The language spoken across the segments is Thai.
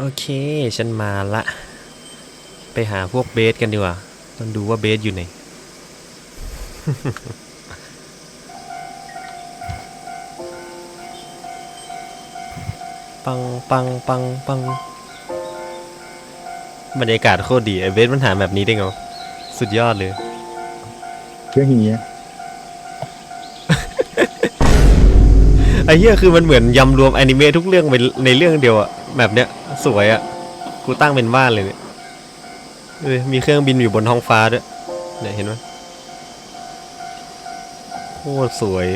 โอเค ฉันมาละ ไปหาพวกเบสกันดีกว่า ต้องดูว่าเบสอยู่ไหน ปังปังปังปังบรรยากาศโคตรดีไอเบสมันหาแบบนี้ได้ไงวะสุดยอดเลยเครื่องอย่างเงี้ยไอ้เหี้ยคือมันเหมือนยำรวมแอนิเมะทุกเรื่องไปในเรื่องเดียวอะแบบเนี้ย สวยอะกูตั้งเป็นบ้านเลยเนี่ยเออมีเครื่องบินอยู่บนท้องฟ้าด้วย เนี่ยเห็นไหมโคตรสวย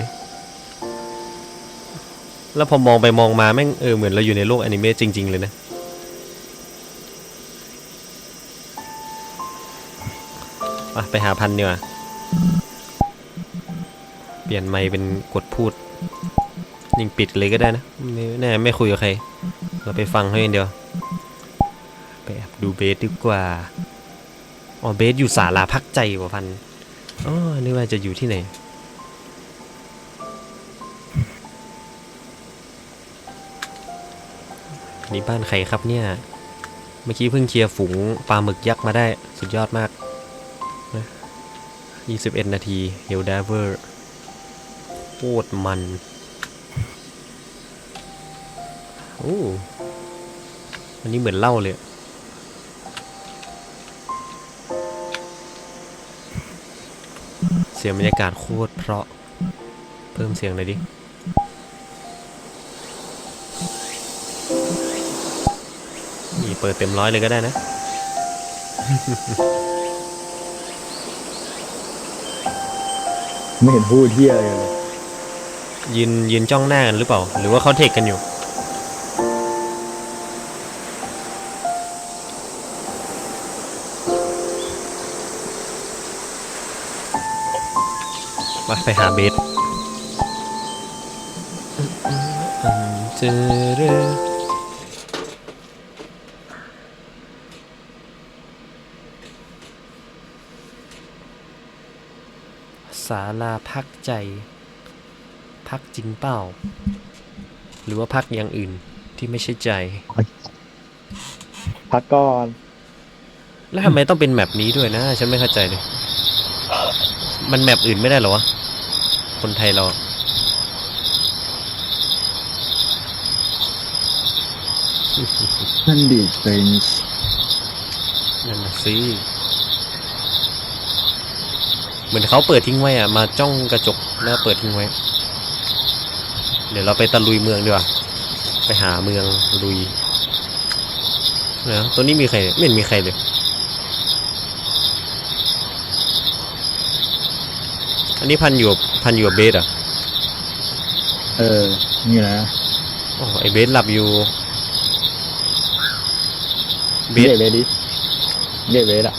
แล้วพอมองไปมองมาแม่งเออเหมือนเราอยู่ในโลกแอนิเมะจริง ๆ เลยนะอะไปหาพันดีกว่า เปลี่ยนไมค์เป็นกดพูด ยิงปิดเลยก็ได้นะ แน่ไม่คุยกับใคร เราไปฟังเขาองเดียวไปแอบดูเบสดีกว่า อ๋อเบสอยู่ศาลาพักใจว่ะพันอ๋อนึกว่าจะอยู่ที่ไหนนี่บ้านใครครับเนี่ย เมื่อกี้เพิ่งเคลียร์ฝูงปลาหมึกยักษ์มาได้สุดยอดมากนะ21 นาทีเฮลดาเวอร์โคตรมัน โอ้อันนี้เหมือนเหล่าเลยอะเสียงบรรยากาศโคตรเพราะ เพิ่มเสียงหน่อยดิ นี่เปิดเต็มร้อยเลยก็ได้นะ ไม่เห็นพูดเที่ยอะไรเลยยืนยืนจ้องหน้ากันหรือเปล่า หรือว่าเขาเทคกันอยู่ มาไปหาเบสเจอเรอศาลาพักใจ พักจริงเปล่า หรือว่าพักอย่างอื่นที่ไม่ใช่ใจ พักก่อน แล้วทำไมต้องเป็นแมปนี้ด้วยนะ ฉันไม่เข้าใจเลย มันแมปอื่นไม่ได้เหรอวะ คนไทยเรา นั่นดิเป็นนั่นน่ะสิเหมือนเขาเปิดทิ้งไว้อะมาจ้องกระจกแล้วเปิดทิ้งไว้ เดี๋ยวเราไปตะลุยเมืองดีกว่า ไปหาเมืองลุยเนะตัวนี้มีใครเนี่ยไม่เห็นมีใครเลยอันนี้พันอยู่กับ พันอยู่กับเบสเหรอะเออ นี่นะโอ้ไอเบสหลับอยู่ เบเรีสยกเลยดิเรียกเลยอะ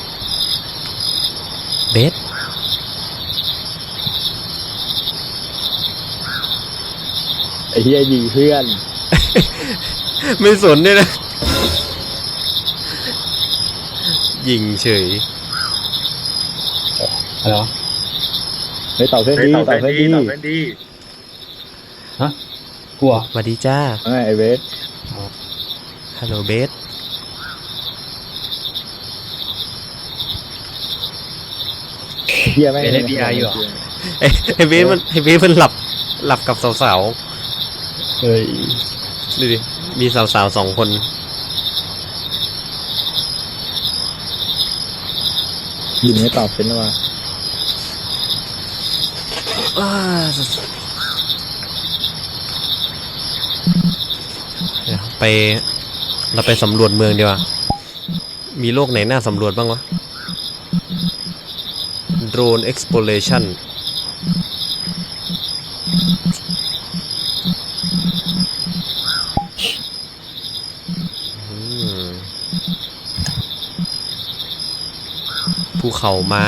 เบสไอ้เฮียยิงเพื่อน ไม่สนด้วยนะ ยิงเฉยอะไร วะไปต่อเพื่อนดีต่อเพื่อนดีต่อเพื่อนดีกลัวสวัสดีจ้าเอ้ยไอ้เวสฮัลโหลเบสเฮียแม่งเป็น FBI อยู่เหรอไอ้ไอเบสมันไอเบสมันหลับหลับกับสาวเฮ้ยๆดูดิมีสาวๆสองคนยิงไม่ตอบเป็นหรอวะอ้าเดี๋ยว ไปเราไปสำรวจเมืองดีกว่า มีโลกไหนน่าสำรวจบ้างวะ Drone Exploration ภูเขาม้า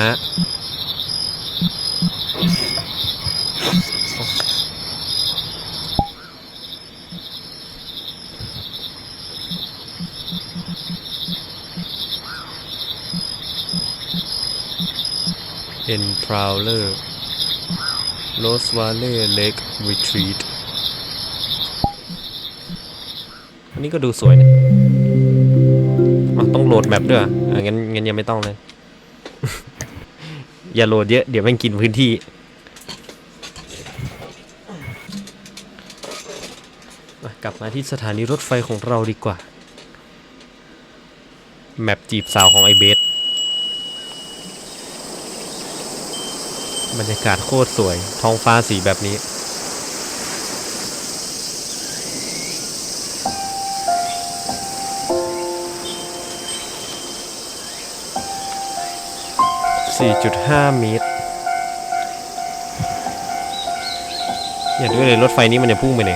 En Prowler Rose Valley Lake Retreat อันนี้ก็ดูสวยนะต้องโหลดแมปด้วยอะงั้นงั้นยังไม่ต้องเลย อย่าโหลดเยอะ เดี๋ยวม่งกินพื้นที่ กลับมาที่สถานีรถไฟของเราดีกว่า แมปจีบสาวของไอเบส บรรยากาศโคตรสวย ท้องฟ้าสีแบบนี้ 4.5 เมตร อย่าด้วยเลยรถไฟนี้มันจะพุ่งไปไหน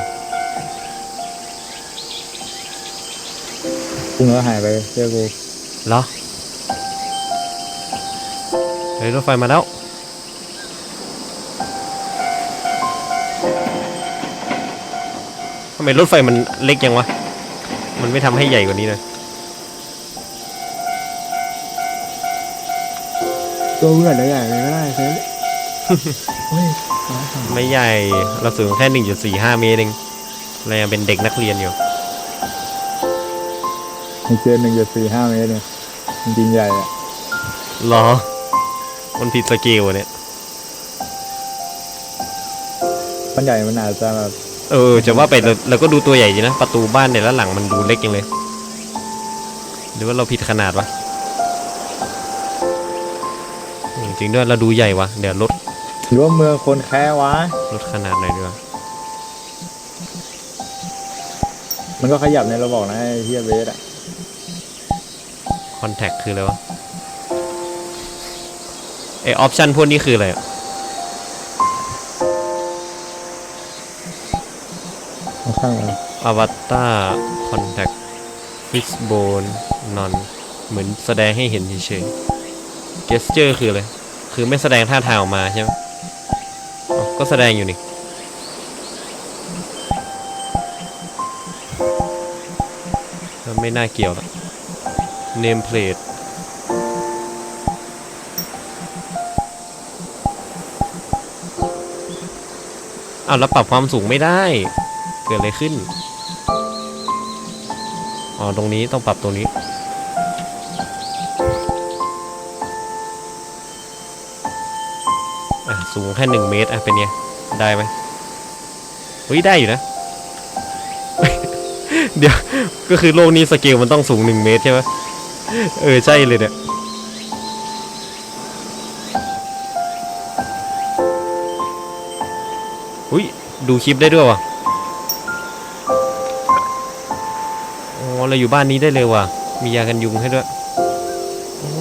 พุ่งแล้วหายไปเชื่อกูเหรอเฮ้ยรถไฟมาแล้ว มรถไฟมันเล็กยังวะ มันไม่ทำให้ใหญ่กว่านี้เลยตัวเพื่อนได้ใหญ่เลยก็ได้เซฟเฮ้ยฟ้าผ่าไม่ใหญ่ เราสูงแค่ 1.45 เมตรเองเรายังเป็นเด็กนักเรียนอยู่ มีเจอหนึ่งจุดสี่ห้าเมตรเนี่ยจริงๆใหญ่อะเหรอ มันผิดสเกลอะเนี่ย มันใหญ่มันอาจจะแบบ เออจะว่าไปเราเราก็ดูตัวใหญ่จริงนะ ประตูบ้านแต่ละหลังมันดูเล็กยังเลย หรือว่าเราผิดขนาดวะอืมจริงด้วยเราดูใหญ่วะเดี๋ยวลดหรือว่าเมืองคนแค่วะลดขนาดหน่อยดีกว่ามันก็ขยับในเราบอกนะไอ้เฮียเบสอะคอนแทคคืออะไรวะไอออปชันพวกนี้คืออะไรอะ ข้งอวตารคอนแทคฟิสโบนนอนเหมือนแสดงให้เห็นเฉยๆเกสเจอร์คืออะไร คือไม่แสดงท่าทางออกมาใช่ไหมก็แสดงอยู่นี่ไม่น่าเกี่ยวละ name plate อ้าวแล้วปรับความสูงไม่ได้ เกิดอะไรขึ้น อ๋อ ตรงนี้ต้องปรับตรงนี้ อะ สูงแค่หนึ่งเมตร อะ เป็นไง ได้ไหมเฮ้ย ได้อยู่นะ เดี๋ยว ก็คือโลกนี้สเกลมันต้องสูงหนึ่งเมตรใช่ไหมเออ ใช่เลยเนี่ยอุ้ยดูคลิปได้ด้วยวะ เราอยู่บ้านนี้ได้เลยว่ะ มียากันยุงให้ด้วย โอ้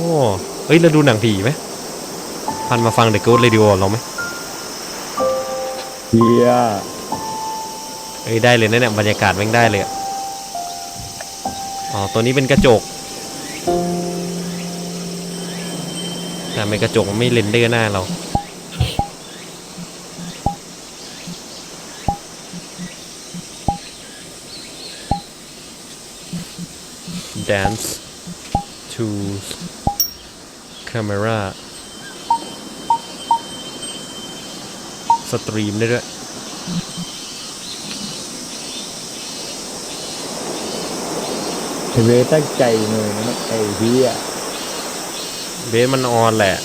เฮ้ยเราดูหนังผีไหมพันมาฟัง The Ghost Radio เราไหมเฮียเอ้ยได้เลยนะเนี่ยบรรยากาศแม่งได้เลยอะอ๋อตัวนี้เป็นกระจก แต่ไม่กระจกมันไม่เรนเดอร์หน้าเรา dance to camera สตรีมได้ด้วยไอ้เบสตั้งใจเลยนะไอ้เฮียเบสมันออนแหละ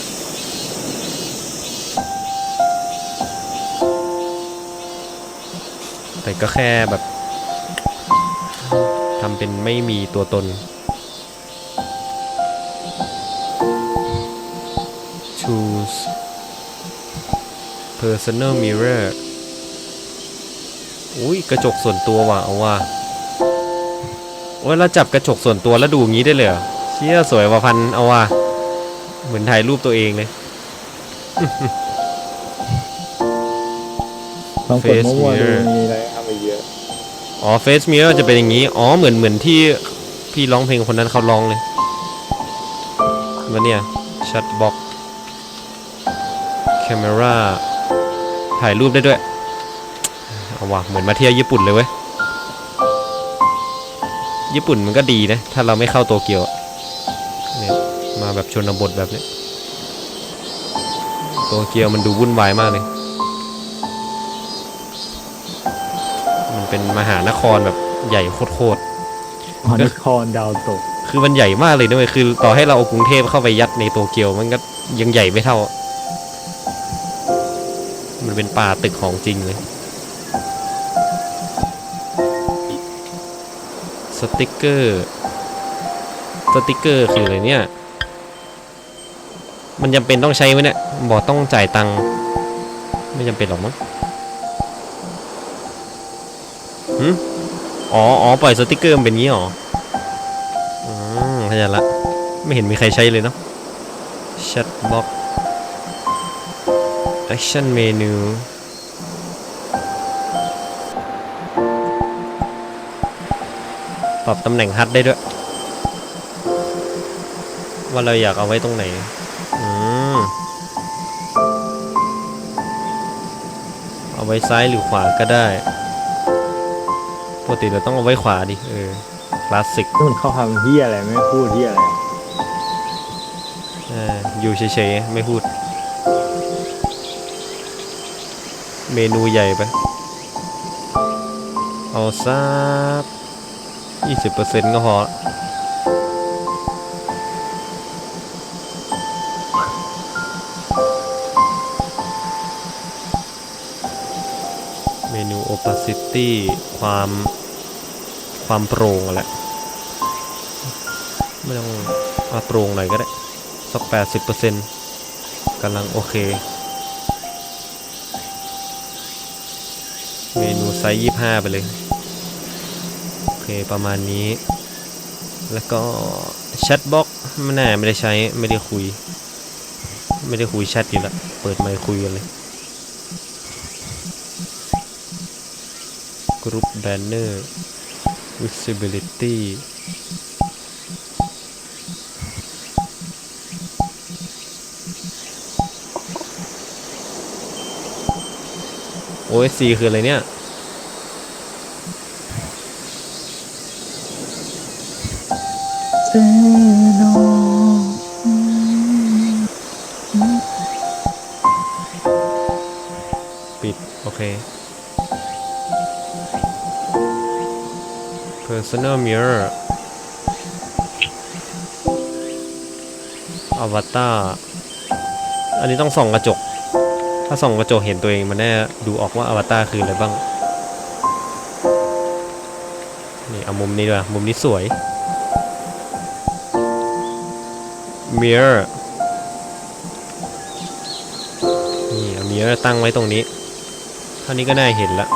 แต่ก็แค่แบบทำเป็นไม่มีตัวตน choose personal mirror อุ้ยกระจกส่วนตัวว่ะเอาว่ะโอ้ยเราจับกระจกส่วนตัวแล้วดูอย่างนี้ได้เลยเหรอเชี่ยสวยว่ะพันเอาว่ะเหมือนถ่ายรูปตัวเองเลยลองกด Face มั่วๆดู mirror มีอะไรทำไปเยอะอ๋อเฟซมิเรอร์จะเป็นอย่างนี้ อ๋อเหมือนเหมือนที่พี่ร้องเพลงคนนั้นเขาร้องเลยวันเนี่ยชัดบ็อกแค มราถ่ายรูปได้ด้วย เอาว่ะเหมือนมาเที่ยวญี่ปุ่นเลยเว้ย ญี่ปุ่นมันก็ดีนะ ถ้าเราไม่เข้าโตเกียวอะเนี่ยมาแบบชนบทแบบนี้ โตเกียวมันดูวุ่นวายมากเลย มันเป็นมหานครแบบใหญ่โคตรๆอ๋อนครดาวตก คือมันใหญ่มากเลยด้วยคือ ต่อให้เราเอากรุงเทพเข้าไปยัดในโตเกียวมันก็ยังใหญ่ไม่เท่า มันเป็นป่าตึกของจริงเลย สติกเกอร์ สติกเกอร์คืออะไรเนี่ย มันจำเป็นต้องใช้ไหมเนี่ย บอกต้องจ่ายตังค์ ไม่จำเป็นหรอกมั้งหืมอ๋ออ๋อปล่อยสติกเกอร์มันเป็นงี้หรอ อืมเข้าใจละ ไม่เห็นมีใครใช้เลยเนาะ Chat box Action menu ปรับตำแหน่งฮัดได้ด้วย ว่าเราอยากเอาไว้ตรงไหน อืม เอาไว้ซ้ายหรือขวาก็ได้ปกติเราต้องเอาไว้ขวาดิ เออ คลาสสิกนู่นเขาทำเฮียอะไรไม่พูดเฮียอะไร อ่า อยู่เฉยๆ ไม่พูด เมนูใหญ่ไป เอาสักยี่สิบเปอร์เซ็นต์ก็พอเมนู opacity ความความโปร่งแหละไม่ต้องมาโปร่งหน่อยก็ได้ สักแปดสิบเปอร์เซ็นต์กำลังโอเค ไซส์ยี่ห้าไปเลย โอเคประมาณนี้ แล้วก็แชทบ็อกไม่แน่ไม่ได้ใช้ไม่ได้คุย ไม่ได้คุยแชทอยู่ล้วเปิดไมค์คุยกันเลย Group Banner Visibility โอ c คืออะไรเนี่ย personal mirror avatar อันนี้ต้องส่องกระจก ถ้าส่องกระจกเห็นตัวเองมันแน่ดูออกว่าอวตารคืออะไรบ้าง นี่เอามุมนี้ด้วยมุมนี้สวย mirror นี่เอา mirror ตั้งไว้ตรงนี้เท่านี้ก็น่าเห็นและ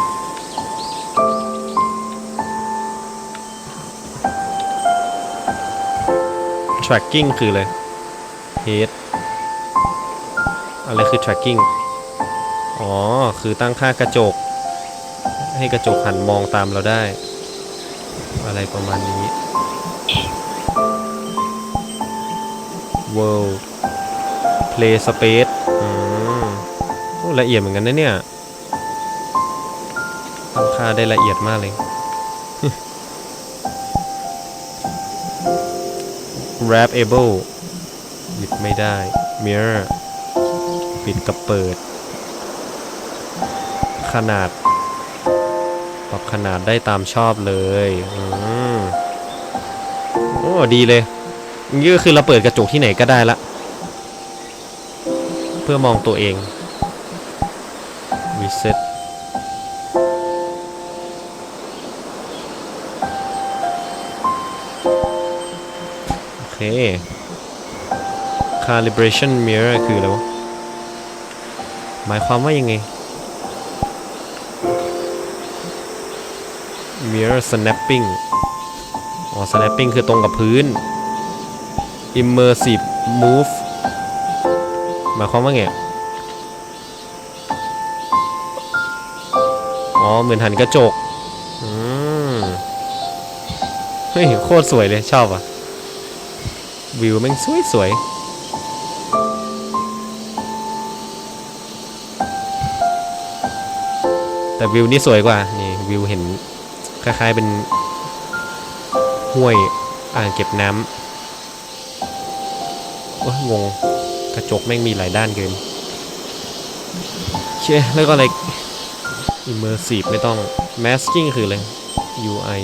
tracking คืออะไร head อะไรคือ tracking อ๋อ คือตั้งค่ากระจก ให้กระจกหันมองตามเราได้ อะไรประมาณนี้ world play space อืมโอ้ละเอียดเหมือนกันนะเนี่ยตั้งค่าได้ละเอียดมากเลย wrap able หยิบไม่ได้ mirror ปิดกับเปิด ขนาด ปรับขนาดได้ตามชอบเลยอืมโอ้ดีเลยนี่ก็คือเราเปิดกระจกที่ไหนก็ได้ละ เพื่อมองตัวเอง reset เค calibration mirror คืออะไรวะ หมายความว่ายังไง mirror snapping อ๋อ snapping คือตรงกับพื้น immersive move หมายความว่าไง อ๋อ เหมือนหันกระจก อืม เฮ้ย โคตรสวยเลย ชอบอะ วิวแม่งสวยสวยๆแต่วิวนี่สวยกว่า นี่วิวเห็นคล้ายๆเป็นห้วยอ่างเก็บน้ำโอ้งง กระจกแม่งมีหลายด้านเกินโอเคแล้วก็อะไร immersive ไม่ต้อง masking คืออะไร UI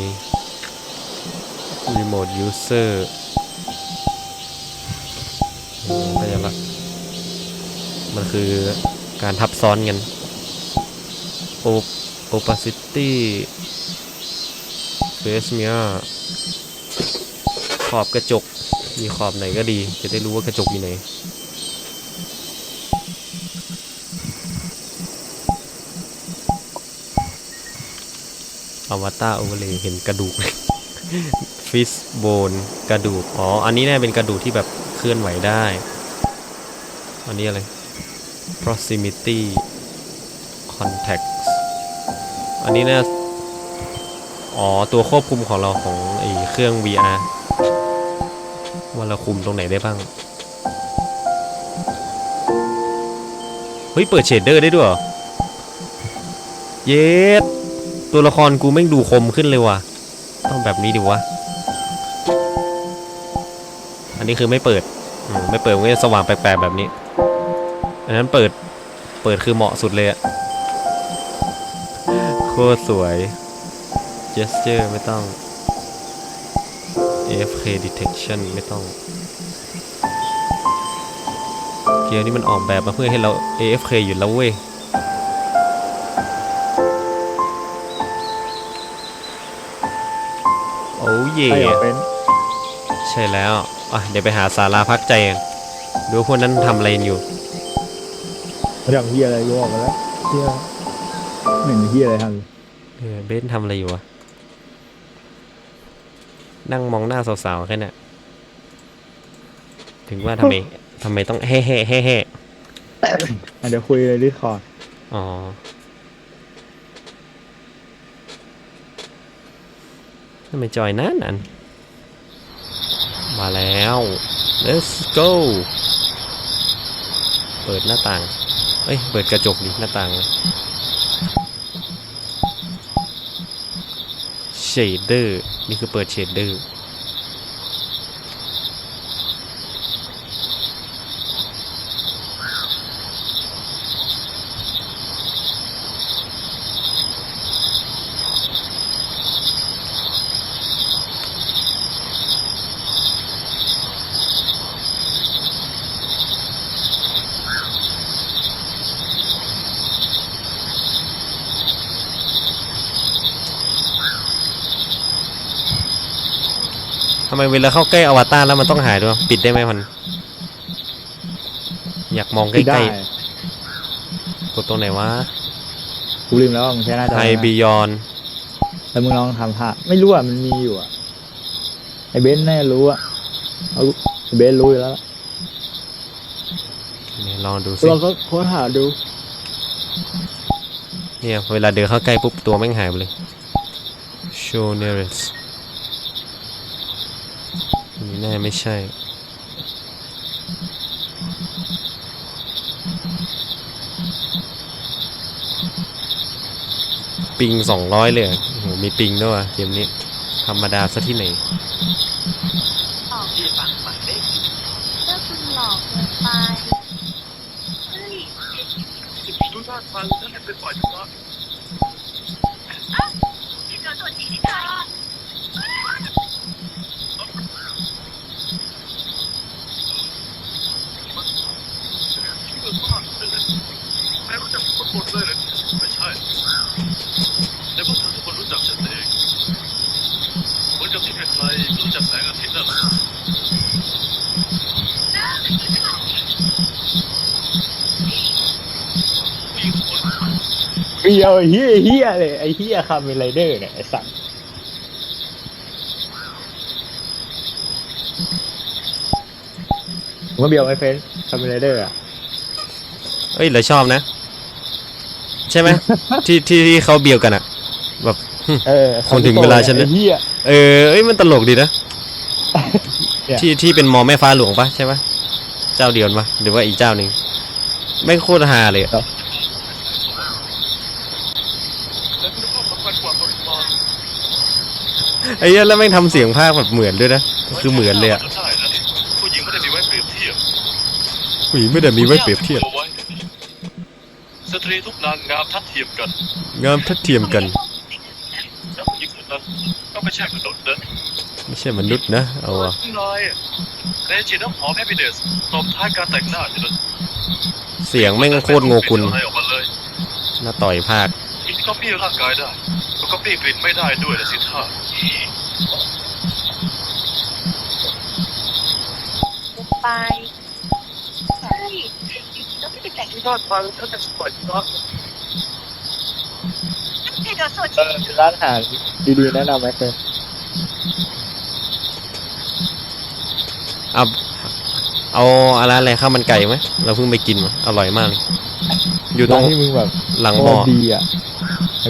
remote user มันคือการทับซ้อนกัน Op opacity face mirror ขอบกระจก มีขอบไหนก็ดี จะได้รู้ว่ากระจกอยู่ไหนอวตารโอเวอร์เลยเห็นกระดูกฟิสโบนกระดูก อ๋อ อันนี้แน่เป็นกระดูกที่แบบเคลื่อนไหวได้ อันนี้อะไร proximity contact อันนี้น่าอ๋อ ตัวควบคุมของเราของไอ้เครื่อง VR ว่าเราคุมตรงไหนได้บ้าง เฮ้ย เปิดเชดเดอร์ได้ด้วยเหรอเยสตัวละครกูแม่งดูคมขึ้นเลยว่ะ ต้องแบบนี้ดิวะ อันนี้คือไม่เปิด ไม่เปิดมันก็จะสว่างแปลกๆแบบนี้ อันนั้นเปิดเปิดคือเหมาะสุดเลยอะโคตรสวย gesture ไม่ต้อง AFK detection ไม่ต้อง เกมนี้มันออกแบบมาเพื่อให้เรา AFK อยู่แล้วเว้ยโอ้เย่ใช่เหรอเป็นใช่แล้ว อะ เดี๋ยวไปหาสาราพักใจกันดูว่าพวกนั้นทำอะไรกันอยู่ เขาทำเฮียอะไรกูบอกมาแล้วเฮียหนึ่งเฮียอะไรทำอยู่เออเบนทำอะไรอยู่วะ นั่งมองหน้าสาวๆแค่นั้นถึงว่าทำไมทำไมต้องแฮ่แฮ่แฮ่แฮ่อะเดี๋ยวคุยเลยดิคอร์ดอ๋อ ทำไมจอยนั่นนั่นมาแล้ว let's go เปิดหน้าต่าง เอ้ย เปิดกระจกดิหน้าต่างเชดเดอร์ นี่คือเปิดเชดเดอร์ มเวลาเข้าใกล้อวตารแล้วมันต้องหายด้วย ปิดได้ไหมมัน อยากมองใกได้ล้ๆ กดตรงไหนวะกูลืมแล้วว่ามึงใช้หน้าจอไฮอะไรนะบียอนแล้วมึงลองทำท่าไม่รู้อะมันมีอยู่อะไอ้เบนซ์แน่รู้อะเอาไอ้เบนซ์รู้อยู่แล้วเนี่ยลองดูสิเราก็โค้ดหาดูเนี่ยเวลาเดินเข้าใกล้ปุ๊บตัวแม่งหายไปเลย show nearest นี่ แน่ไม่ใช่ ปิงสองร้อยเลยเหรอโอ้โหมีปิงด้วยว่ะเกมนี้ ธรรมดาซะที่ไหนออกก็คุณหลอกเกินไปเฮ้ยดูท่าทางท่านเป็นฝ่ายชนะที่เจอตัวจริงที่เธอ เชื่อมากเลยแม่รู้จักทุกคนเลยเหรอไม่ใช่แต่พวกเธอทุกคนรู้จักฉันเองเหมือนกับที่ใครๆรู้จักแสงอาทิตย์นั่นแหละมีคน เฮี ยไอ้เฮียเฮียเลย ไอ้เฮียคาเมนไรเดอร์เนี่ยไอ้สัตว์มึงก็เบียวไอ้เฟนคาเมนไรเดอร์อะเอ้ยเราชอบนะ ใช่ไหม ที่ที่ที่เขาเบียวกันอะแบบเออคนถึงเวลาฉันไอ้เฮียเออเอ้ยมันตลกดีนะ เนี่ย ที่ที่เป็นมอแม่ฟ้าหลวงปะใช่ปะเจ้าเดียวกันปะหรือว่าอีกเจ้าหนึ่งไม่งโคตรฮาเลยอะ แต่คุณภาพสำคัญกว่าปริมาณ ไอ้เหี้ยแล้วแม่งทำเสียงภาคแบบเหมือนด้วยนะคือเหมือนเลยอะใช่นะผู้หญิงไม่ได้มีไว้เปรียบเทียบผู้หญิงไม่ได้มีไว้เปรียบเทียบอาไว้สตรีทุกนางงามทัดเทียมกันงามทัดเทียมกัน แล้วผู้หญิงคนไหนนะก็ไม่ใช่มนุษย์นะไม่ใช่มนุษย์นะเอาวะนายในฉีดน้ำหอมแฮปปี้เดสตบท้ายการแต่งหน้าอยู่นะเสียงแม่งโคตรโงกุล อะไรออกมาเลยหน้าต่อยภาคกินก๊อปปี้ร่างกายได้ ก็ปี้กลิ่นไม่ได้ด้วยนะสิท่าไปใช่แล้วไม่ได้แต่งท่าทางท่านจะสวยนะให้เดี๋ยวสดเออร้านอาหารดีๆแนะนำไหมเคยเอาเอาอะไรอะไรข้าวมันไก่ไหมเราเพิ่งไปกินมาอร่อยมากเลยอยู่ตรร้างที่มึงแบบหลังโคหม้อดีอะ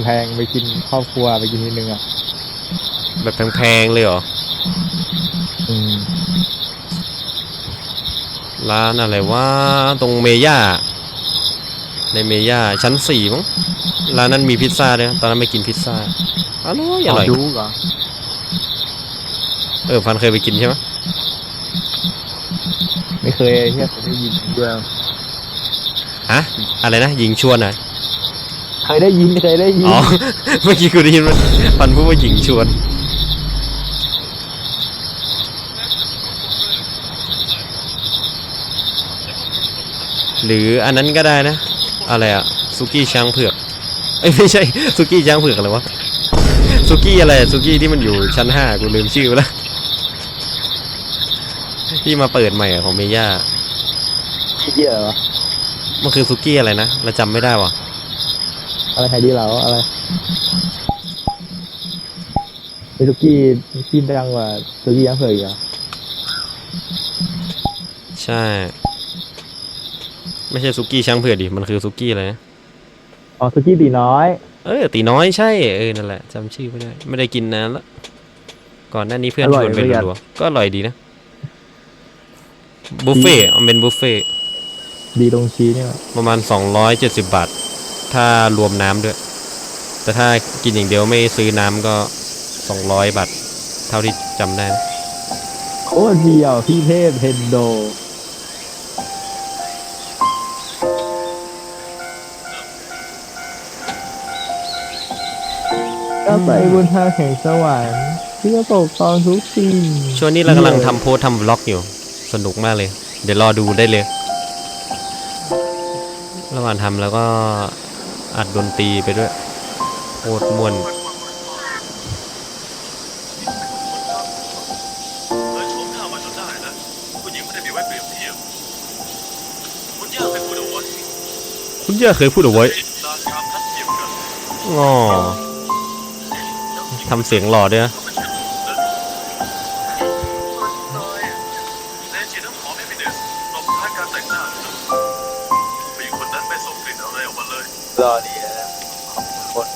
แพงๆไปกินครอบครัวไปกินทีนึงอะแบบแพงๆเลยเหรออืมร้านอะไรว่าตรงเมย่า ในเมย่าชั้นสี่มั้งร้านนั้นมีพิซซ่าด้วยนะตอนนั้นไปกินพิซซ่าอร่อยอร่อยดูเหรอเออพันเคยไปกินใช่ไหมไม่เคยเฮียเคยได้ยินเดียวฮะอะไรนะหญิงชวนอะ เคยได้ยินเคยได้ยินอ๋อเมื่อกี้กูได้ยินมันพันพูดว่าหญิงชวน หรืออันนั้นก็ได้นะ อะไรอะซุกี้ช้างเผือกเอ้ยไม่ใช่ซุกี้ช้างเผือกอะไรวะซุกี้อะไรซุกี้ที่มันอยู่ชั้นห้ากูลืมชื่อไปแล้วที่มาเปิดใหม่อะของเมย่าเยอะวะมันคือซุกี้อะไรนะเราจำไม่ได้ว่ะ อะไรใครดีเหรออะไรไอ้ทุกี้กินดังกว่าทุกี้ยังเคยอีกเหรอใช่ ไม่ใช่ซุกี้ช้างเผือกดิมันคือซุกี้อะไรนะอ๋อทุกี้ตีน้อย เออตีน้อยใช่เออนั่นแหละจำชื่อไม่ได้ ไม่ได้กินนานละก่อนหน้านี้เพื่อนอร่ชอยวนไปประหยัดรัวๆก็อร่อยดีนะบุฟเฟ่ต์มันเป็นบุฟเฟ่ต์ดีตรงชี้นี่แหละประมาณ270บาท ถ้ารวมน้ำด้วย แต่ถ้ากินอย่างเดียวไม่ซื้อน้ำก็ 200 บาท เท่าที่จำได้นะโคตรเดียวพี่เทพเทนโด ก็ไปบนทางแห่งสวรรค์ที่จะปกครองทุกสิ่งช่วงนี้เรากำลังทำโพสต์ทำบล็อกอยู่ สนุกมากเลย เดี๋ยวรอดูได้เลย ระหว่างทำแล้วก็ อัดดนตรีไปด้วยโคตรม่วนเลยชมหน้ามาจนได้นะผู้หญิงไม่ได้มีไว้เปรียบเทียบคุณย่าเคยพูดเอาไว้คุณย่าเคยพูดเอาไว้ตามการทัดเทียมกันงอทำเสียงหล่อด้วยนะ ลยรอดีนะคน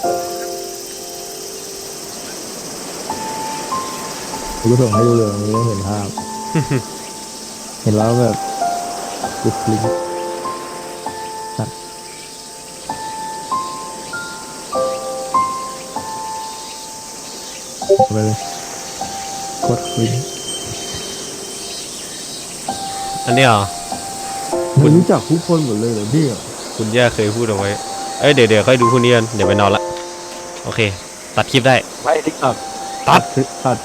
กูส่งให้ดูเลยมึงต้องเห็นภาพ เห็นแล้วแบบกุคลิกสัตว์เอาไปเลยกดคลิกอันนี้เหรอ มึงรู้จักทุกคนหมดเลยเหรอพี่อะคุณย่าเคยพูดเอาไว้ เอ้ยเดี๋ยวเดี๋ยวค่อยดูพรุ่งนี้กันเดี๋ยวไปนอนละ โอเค ตัดคลิปได้ไม่ทิกตัด ตัดตัด